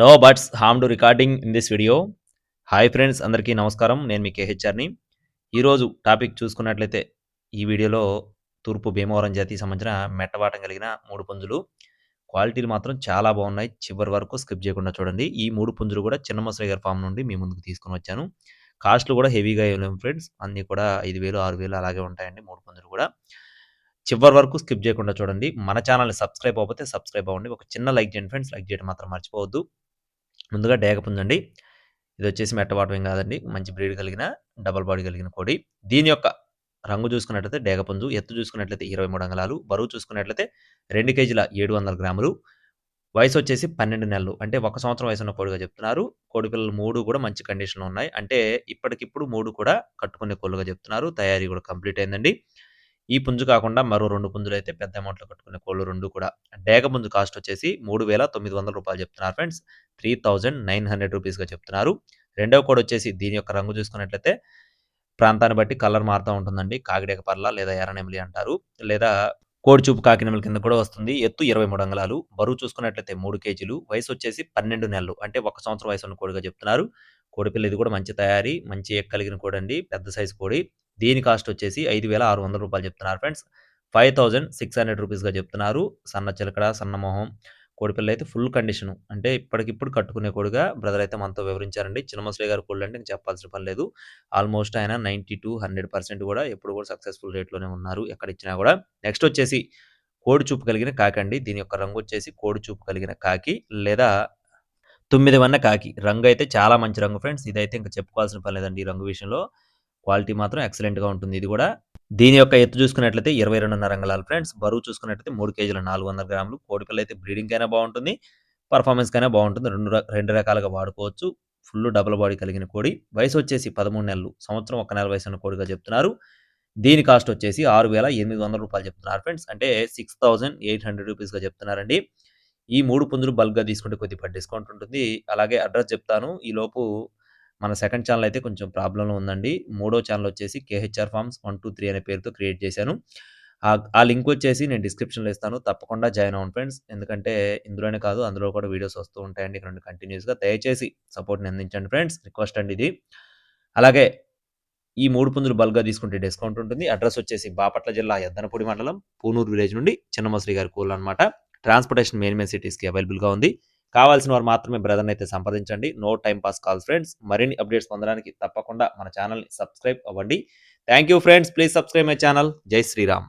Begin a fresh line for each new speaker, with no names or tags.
No birds harm to recording in this video hi friends అందరికీ నమస్కారం. నేను మీ కేహెచ్ఆర్ని ఈరోజు టాపిక్ చూసుకున్నట్లయితే ఈ వీడియోలో తూర్పు భీమవరం జాతికి సంబంధించిన మెట్టబాటం కలిగిన మూడు పుంజులు. క్వాలిటీలు మాత్రం చాలా బాగున్నాయి. చివరి వరకు స్కిప్ చేయకుండా చూడండి. ఈ మూడు పుంజులు కూడా చిన్న మసరి గారి ఫామ్ నుండి మీ ముందుకు తీసుకొని వచ్చాను. కాస్ట్లు కూడా హెవీగా ఇవ్వలేము ఫ్రెండ్స్. అన్నీ కూడా ఐదు వేలు ఆరు వేలు అలాగే ఉంటాయండి మూడు పుంజులు కూడా. చివరి వరకు స్కిప్ చేయకుండా చూడండి. మన ఛానల్ని సబ్స్క్రైబ్ అవ్వకపోతే సబ్స్క్రైబ్ అవ్వండి. ఒక చిన్న లైక్ చేయండి ఫ్రెండ్స్. లైక్ చేయడం మాత్రం మర్చిపోవద్దు. ముందుగా డేగ పుంజండి. ఇది వచ్చేసి మెట్టవాటం కాదండి. మంచి బ్రీడ్ కలిగిన డబల్ బాడీ కలిగిన కోడి. దీని యొక్క రంగు చూసుకున్నట్లయితే డేగపుంజు ఎత్తు చూసుకున్నట్లయితే ఇరవై మూడు అంగళాలు బరువు చూసుకున్నట్లయితే రెండు కేజీల ఏడు వందల గ్రాములు. వయసు వచ్చేసి పన్నెండు నెలలు అంటే ఒక సంవత్సరం వయసు ఉన్న కోడిగా చెప్తున్నారు. కోడి పిల్లలు మూడు కూడా మంచి కండిషన్లో ఉన్నాయి. అంటే ఇప్పటికిప్పుడు మూడు కూడా కట్టుకునే కోళ్ళుగా చెప్తున్నారు. తయారీ కూడా కంప్లీట్ అయిందండి. ఈ పుంజు కాకుండా మరో రెండు పుంజులు అయితే పెద్ద అమౌంట్లో కట్టుకునే కోళ్ళు రెండు కూడా. డేగ పుంజు కాస్ట్ వచ్చేసి మూడు వేల తొమ్మిది వందల రూపాయలు చెప్తున్నారు friends. Three thousand nine hundred రూపీస్గా చెప్తున్నారు. రెండవ కోడ్ వచ్చేసి దీని యొక్క రంగు చూసుకున్నట్లయితే ప్రాంతాన్ని బట్టి కలర్ మారుతూ ఉంటుందండి. కాకిడేక పర్ల లేదా ఎర్రనెమిలి అంటారు. లేదా కోడిచూపు కాకినెమిలి కింద కూడా వస్తుంది. ఎత్తు ఇరవై మూడు అంగళాలు. బరువు చూసుకున్నట్లయితే మూడు కేజీలు. వయసు వచ్చేసి పన్నెండు నెలలు. అంటే ఒక సంవత్సరం వయసు ఉన్న కోడిగా చెప్తున్నారు. కోడిపిల్ల ఇది కూడా మంచి తయారీ మంచి ఎక్కలిగిన కోడి అండి. పెద్ద సైజు కోడి. దీని కాస్ట్ వచ్చేసి ఐదు వేల ఆరు వందల రూపాయలు చెప్తున్నారు friends. Five thousand six hundred రూపీస్గా చెప్తున్నారు. సన్న చిలకడ సన్న మొహం. కోడిపిల్ల అయితే ఫుల్ కండిషన్. అంటే ఇప్పటికిప్పుడు కట్టుకునే కోడిగా బ్రదర్ అయితే మనతో వివరించారండి. చిన్నమసలే గారు కోళ్ళు అంటే చెప్పాల్సిన పని లేదు. ఆల్మోస్ట్ ఆయన నైంటీ టు హండ్రెడ్ పర్సెంట్ కూడా ఎప్పుడు కూడా సక్సెస్ఫుల్ రేట్లోనే ఉన్నారు. ఎక్కడ ఇచ్చినా కూడా. నెక్స్ట్ వచ్చేసి కోడి చూపు కలిగిన కాకి అండి. దీని యొక్క రంగు వచ్చేసి కోడి చూపు కలిగిన కాకి లేదా తొమ్మిది వన్న కాకి. రంగు అయితే చాలా మంచి రంగు ఫ్రెండ్స్. ఇదైతే ఇంకా చెప్పుకోవాల్సిన పని లేదండి ఈ రంగు విషయంలో. క్వాలిటీ మాత్రం ఎక్సలెంట్గా ఉంటుంది. ఇది కూడా దీని యొక్క ఎత్తు చూసుకున్నట్లయితే ఇరవై రెండున్నర రంగలాలు ఫ్రెండ్స్. బరువు చూసుకున్నట్లయితే మూడు కేజీల నాలుగు వందల గ్రాములు. కోడిపిల్ల అయితే బ్రీడింగ్ అయినా బాగుంటుంది. పర్ఫార్మెన్స్ కైనా బాగుంటుంది. రెండు రెండు రకాలుగా వాడుకోవచ్చు. ఫుల్ డబుల్ బాడీ కలిగిన కోడి. వయసు వచ్చేసి పదమూడు నెలలు. సంవత్సరం ఒక నెల వయసు ఉన్న కోడిగా చెప్తున్నారు. దీని కాస్ట్ వచ్చేసి ఆరు వేల ఎనిమిది వందల రూపాయలు చెప్తున్నారు ఫ్రెండ్స్. అంటే సిక్స్ థౌసండ్ ఎయిట్ హండ్రెడ్ రూపీస్గా చెప్తున్నారండి. ఈ మూడు పుంజులు బల్క్గా తీసుకుంటే కొద్దిగా డిస్కౌంట్ ఉంటుంది. అలాగే అడ్రస్ చెప్తాను. ఈ లోపు మన సెకండ్ ఛానల్ అయితే కొంచెం ప్రాబ్లంలో ఉందండి. మూడో ఛానల్ వచ్చేసి KHR farms one two three అనే పేరుతో క్రియేట్ చేశాను. ఆ లింక్ వచ్చేసి నేను డిస్క్రిప్షన్లో ఇస్తాను. తప్పకుండా జాయిన్ అవ్వండి ఫ్రెండ్స్. ఎందుకంటే ఇందులోనే కాదు అందులో కూడా వీడియోస్ వస్తూ ఉంటాయండి. ఇక్కడ కంటిన్యూస్గా దయచేసి సపోర్ట్ని అందించండి ఫ్రెండ్స్. రిక్వెస్ట్ అండి ఇది. అలాగే ఈ మూడు పుంజులు బల్గా తీసుకుంటే డిస్కౌంట్ ఉంటుంది. అడ్రస్ వచ్చేసి బాపట్ల జిల్లా ఎద్దనపూడి మండలం పూనూరు విలేజ్ నుండి చిన్నమసరి గారి కూల్ అనమాట ట్రాన్స్పోర్టేషన్ మెయిన్ మెయిన్ సిటీస్కి అవైలబుల్గా ఉంది. కావాల్సిన వారు మాత్రమే బ్రదర్ని అయితే సంప్రదించండి. No time pass calls friends మరిన్ని అప్డేట్స్ పొందడానికి తప్పకుండా మన ఛానల్ని సబ్స్క్రైబ్ అవ్వండి. Thank you friends please subscribe my channel జై శ్రీరామ్